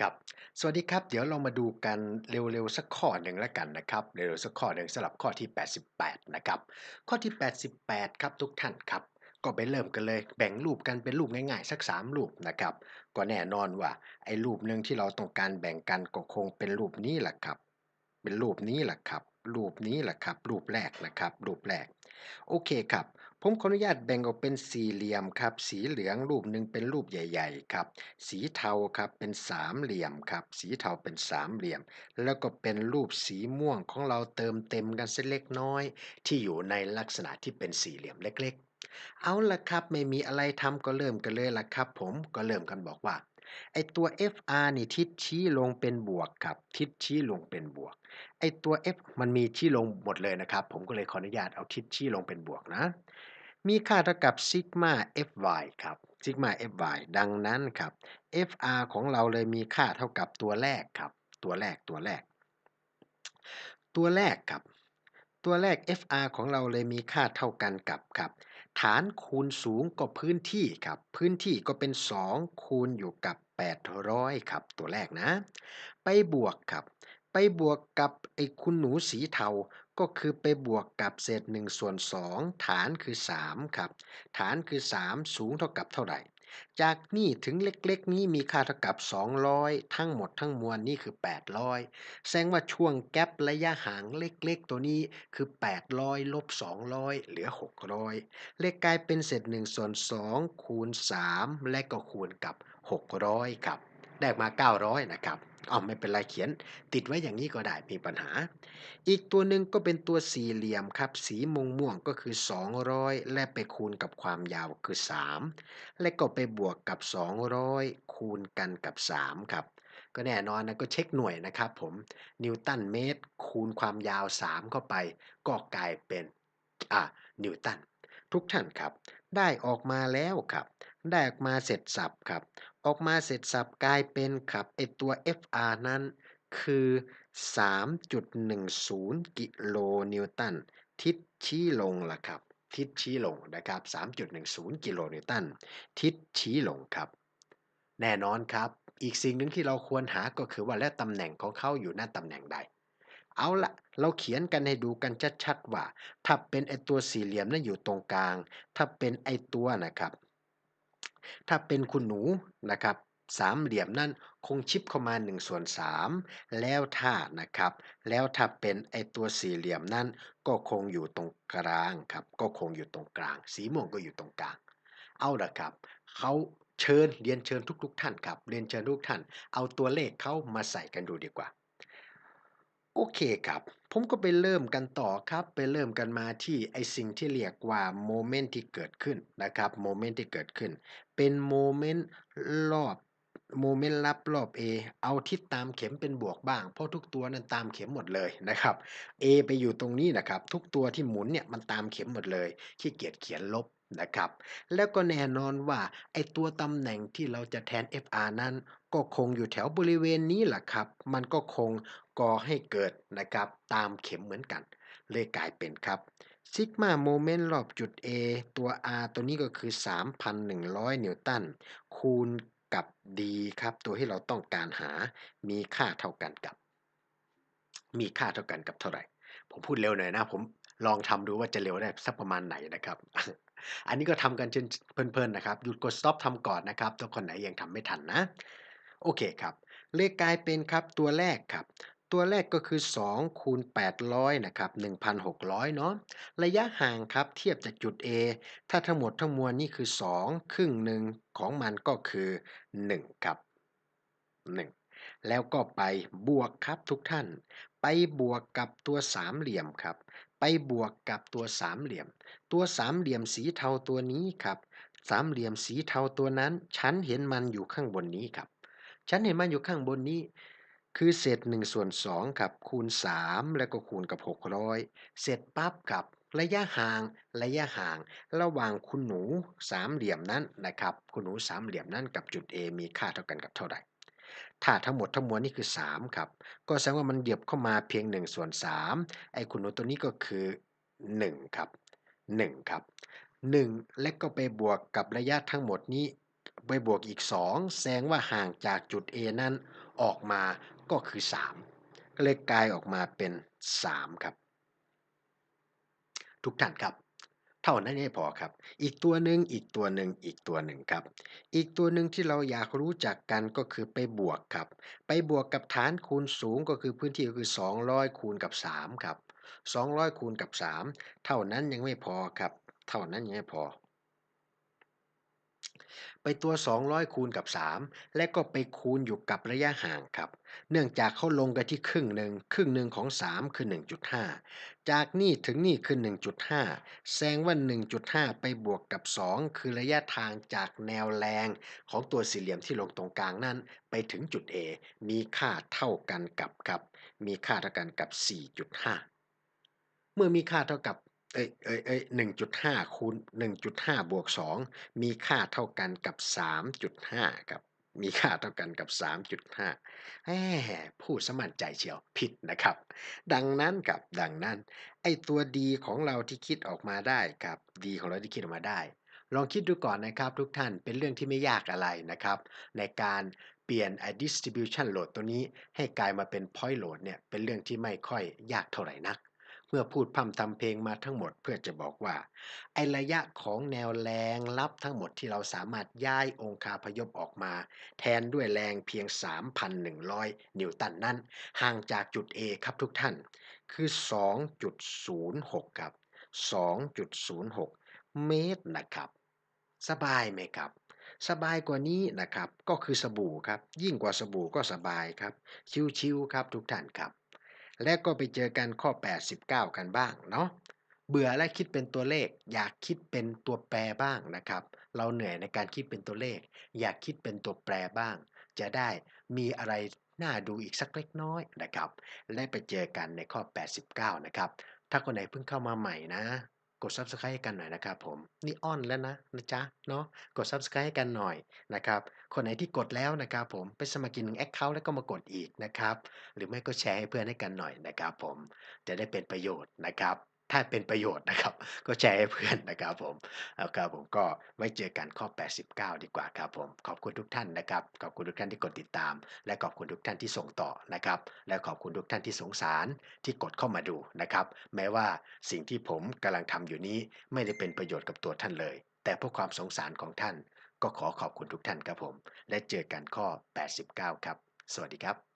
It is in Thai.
ครับ สวัสดีครับ เดี๋ยวเรามาดูกันเร็วๆ สักข้อหนึ่งแล้วกันนะครับ เร็วๆ สักข้อหนึ่งสำหรับข้อที่ 88 นะครับ ข้อที่ 88 ครับทุกท่านครับ ก็ไปเริ่มกันเลย แบ่งรูปกันเป็นรูปง่ายๆ สัก 3 รูปนะครับ ก็แน่นอนว่าไอ้รูปหนึ่งที่เราต้องการแบ่งกันก็คงเป็นรูปนี้แหละครับ เป็นรูปนี้แหละครับ รูปนี้แหละครับ รูปแรกนะครับ รูปแรก โอเคครับ ผมขออนุญาตแบ่งออกเป็นสี่เหลี่ยมครับ สีเหลืองรูปหนึ่งเป็นรูปใหญ่ ๆ ครับ สีเทาครับเป็นสามเหลี่ยมครับ สีเทาเป็นสามเหลี่ยม แล้วก็เป็นรูปสีม่วงของเราเติมเต็มกันสักเล็กน้อย ที่อยู่ในลักษณะที่เป็นสี่เหลี่ยมเล็ก ๆ เอาละครับไม่มีอะไรทำก็เริ่มกันเลยละครับ ผมก็เริ่มกันบอกว่าไอตัว FR นี่ทิศชี้ลงเป็นบวกครับ ทิศชี้ลงเป็นบวก ไอตัว F มันมีชี้ลงหมดเลยนะครับ ผมก็เลยขออนุญาตเอาทิศชี้ลงเป็นบวกนะ มีค่าเท่ากับซิกมา fy ครับซิกมา fy ดังนั้นครับ fr ของเราเลยมีค่าเท่ากับตัวแรกครับ ตัวแรกตัวแรก ตัวแรกครับ ตัวแรก fr ของเราเลยมีค่าเท่ากันกับครับ ฐานคูณสูงก็พื้นที่ครับ พื้นที่ก็เป็น 2 คูณอยู่กับ 800 ครับ ตัวแรกนะ ไปบวกครับ ไปบวกกับไอ้คุณหนูสีเทา ก็คือไปบวกกับเศษ1ส่วน2ฐานคือ 3 ครับ ฐานคือ 3 สูงเท่ากับเท่าไหร่ จากนี่ถึงเล็กๆ นี้มีค่าเท่ากับ 200 ทั้งหมดทั้งมวลนี่คือ 800 แสดงว่าช่วงแกประยะห่างเล็กๆ ตัวนี้คือ 800ลบ200 เหลือ 600 เลขกลายเป็นเศษ1ส่วน2คูณ 3 และก็คูณกับ 600 ครับ ได้มา 900 นะครับอ๋อไม่เป็นไรเขียน ติดไว้อย่างนี้ก็ได้มีปัญหา อีกตัวหนึ่งก็เป็นตัวสี่เหลี่ยมครับ สีม่วงม่วงก็คือ 200 และไปคูณกับความยาวคือ 3 และก็ไปบวกกับ 200 คูณกันกับ 3 ครับ ก็แน่นอนนะก็เช็คหน่วยนะครับผม นิวตันเมตร คูณความยาว 3 เข้าไป ก็กลายเป็นอ่านิวตันทุกท่านครับ ได้ออกมาแล้วครับ ได้ออกมาเสร็จสับครับ ออกมาเสร็จสับกลายเป็นครับไอตัว FR นั้นคือ 3.10 กิโลนิวตัน ทิศชี้ลงล่ะครับ ทิศชี้ลงนะครับ 3.10 กิโลนิวตัน ทิศชี้ลงครับ แน่นอนครับ อีกสิ่งหนึ่งที่เราควรหาก็คือว่าและตำแหน่งของเขาอยู่หน้าตำแหน่งใด เอาละเราเขียนกันให้ดูกันชัดๆว่า ถ้าเป็นไอตัวสี่เหลี่ยมนั้นอยู่ตรงกลาง ถ้าเป็นไอตัวนะครับ ถ้าเป็นคุณหนูนะครับสามเหลี่ยมนั่นคงชิปเข้ามา1ส่วน3แล้วถ้านะครับ แล้วถ้าเป็นไอตัวสี่เหลี่ยมนั่นก็คงอยู่ตรงกลางครับ ก็คงอยู่ตรงกลาง สีม่วงก็อยู่ตรงกลาง เอาละครับเขาเชิญเรียนเชิญทุกๆ ท่านครับ เรียนเชิญทุกท่าน เอาตัวเลขเขามาใส่กันดูดีกว่า โอเคครับ ผมก็ไปเริ่มกันต่อครับ ไปเริ่มกันมาที่ไอสิ่งที่เรียกว่าโมเมนต์ที่เกิดขึ้นนะครับโมเมนต์ที่เกิดขึ้น เป็นโมเมนต์รอบโมเมนต์ลับรอบ A เอาทิศตามเข็มเป็นบวกบ้าง เพราะทุกตัวนั้นตามเข็มหมดเลยนะครับ A ไปอยู่ตรงนี้นะครับ ทุกตัวที่หมุนเนี่ยมันตามเข็มหมดเลยขี้เกียจเขียนลบนะครับ แล้วก็แน่นอนว่าไอตัวตำแหน่งที่เราจะแทน FR นั้น ก็คงอยู่แถวบริเวณนี้แหละครับ มันก็คง ก่อให้เกิดนะครับตามเข็มเหมือนกัน เลยกลายเป็นครับซิกมาโมเมนต์รอบจุด A ตัว R ตัวนี้ก็คือ 3,100 นิวตัน คูณกับ D ครับ ตัวที่เราต้องการหา มีค่าเท่ากันกับ มีค่าเท่ากันกับเท่าไหร่ ผมพูดเร็วหน่อยนะ ผมลองทำดูว่าจะเร็วได้สักประมาณไหนนะครับ อันนี้ก็ทำกันจนเพลินๆนะครับ หยุดกด stop ทำก่อนนะครับตัวคนไหนยังทำไม่ทันนะ โอเคครับ เลขกลายเป็นครับตัวแรกครับ ตัวแรกก็คือ 2 คูณ 800 นะครับ 1,600 เนาะ ระยะห่างครับเทียบจากจุด A ถ้าทั้งหมดทั้งมวลนี่คือ 2 ครึ่งหนึ่งของมันก็คือ 1 ครับ 1 แล้วก็ไปบวกครับทุกท่าน ไปบวกกับตัวสามเหลี่ยมครับ ไปบวกกับตัวสามเหลี่ยม ตัวสามเหลี่ยมสีเทาตัวนี้ครับ สามเหลี่ยมสีเทาตัวนั้น ฉันเห็นมันอยู่ข้างบนนี้ครับ ฉันเห็นมันอยู่ข้างบนนี้ คือเศษ1ส่วน2ครับคูณ 3 แล้วก็คูณกับ 600 เสร็จปั๊บกับระยะห่างระยะห่าง ระหว่างคุณหนูสามเหลี่ยมนั้นนะครับคุณหนูสามเหลี่ยมนั้นกับจุด A มีค่าเท่ากันกับเท่าไหร่ถ้าทั้งหมดทั้งมวลนี่คือ 3 ครับ ก็แสดงว่ามันเดียบเข้ามาเพียง1ส่วน3ไอ้คุณหนูตัวนี้ก็คือ 1 ครับ 1 ครับ 1 และก็ไปบวกกับระยะทั้งหมดนี้ ไปบวกอีก 2 แสดงว่าห่างจากจุด A นั้นออกมา ก็คือ 3 ก็เลยกลายออกมาเป็น 3 ครับ ทุกท่านครับ เท่านั้นไม่พอครับ อีกตัวหนึ่งอีกตัวหนึ่งอีกตัวหนึ่งครับ อีกตัวหนึ่งที่เราอยากรู้จักกันก็คือไปบวกครับ ไปบวกกับฐานคูณสูงก็คือพื้นที่ก็คือ 200 คูณกับ 3 ครับ 200 คูณกับ 3 เท่านั้นยังไม่พอครับ เท่านั้นยังไม่พอ ไปตัว 200 คูณกับ 3 และก็ไปคูณอยู่กับระยะห่างครับ เนื่องจากเขาลงกันที่ครึ่งหนึ่งครึ่งหนึ่งของ 3 คือ 1.5 จากนี่ถึงนี่คือ 1.5 แสดงว่า 1.5 ไปบวกกับ 2 คือระยะทางจากแนวแรงของตัวสี่เหลี่ยมที่ลงตรงกลางนั้น ไปถึงจุด A มีค่าเท่ากันกับครับ มีค่าเท่ากันกับ 4.5 เมื่อมีค่าเท่ากับ เอ้ยเอ้ยเอ้ย1.5คูณ1.5บวก2มีค่าเท่ากันกับ3.5ครับ มีค่าเท่ากันกับ3.5แหมพูดสมั่นใจเชียวผิดนะครับ ดังนั้นครับดังนั้น ไอ้ตัวดีของเราที่คิดออกมาได้ครับ ดีของเราที่คิดออกมาได้ ลองคิดดูก่อนนะครับทุกท่านเป็นเรื่องที่ไม่ยากอะไรนะครับ ในการเปลี่ยนไอ้ distribution load ตัวนี้ให้กลายมาเป็น point load เนี่ยเป็นเรื่องที่ไม่ค่อยยากเท่าไหร่นัก เมื่อพูดพร่ำทำเพลงมาทั้งหมดเพื่อจะบอกว่า ไอระยะของแนวแรงลับทั้งหมดที่เราสามารถย้ายองคาพยพออกมา แทนด้วยแรงเพียง 3,100 นิวตันนั้น ห่างจากจุด A ครับทุกท่าน คือ 2.06 ครับ 2.06 เมตรนะครับ สบายไหมครับสบายกว่านี้นะครับ ก็คือสบู่ครับ ยิ่งกว่าสบู่ก็สบายครับ ชิวๆครับทุกท่านครับ และก็ไปเจอกันข้อ 89 กันบ้างเนาะเบื่อและคิดเป็นตัวเลข อยากคิดเป็นตัวแปรบ้างนะครับ เราเหนื่อยในการคิดเป็นตัวเลข อยากคิดเป็นตัวแปรบ้าง จะได้มีอะไรน่าดูอีกสักเล็กน้อยนะครับ และไปเจอกันในข้อ 89 นะครับ ถ้าคนไหนเพิ่งเข้ามาใหม่นะ กด Subscribe ให้กันหน่อยนะครับผมนี่อ้อนแล้วนะนะจ๊ะเนาะกด Subscribe ให้กันหน่อยนะครับคนไหนที่กดแล้วนะครับผมไปสมัครอีกหนึ่ง Account แล้วก็มากดอีกนะครับหรือไม่ก็แชร์ให้เพื่อนให้กันหน่อยนะครับผมจะได้เป็นประโยชน์นะครับ ถ้าเป็นประโยชน์นะครับ ก็แชร์ให้เพื่อนนะครับผมเอาครับผมก็ไว้เจอกันข้อ 89 ดีกว่าครับผมขอบคุณทุกท่านนะครับ ขอบคุณทุกท่านที่กดติดตาม และขอบคุณทุกท่านที่ส่งต่อนะครับ และขอบคุณทุกท่านที่สงสารที่กดเข้ามาดูนะครับ แม้ว่าสิ่งที่ผมกำลังทำอยู่นี้ไม่ได้เป็นประโยชน์กับตัวท่านเลย แต่เพื่อความสงสารของท่าน ก็ขอขอบคุณทุกท่านครับผม และเจอกันข้อ 89 ครับ สวัสดีครับ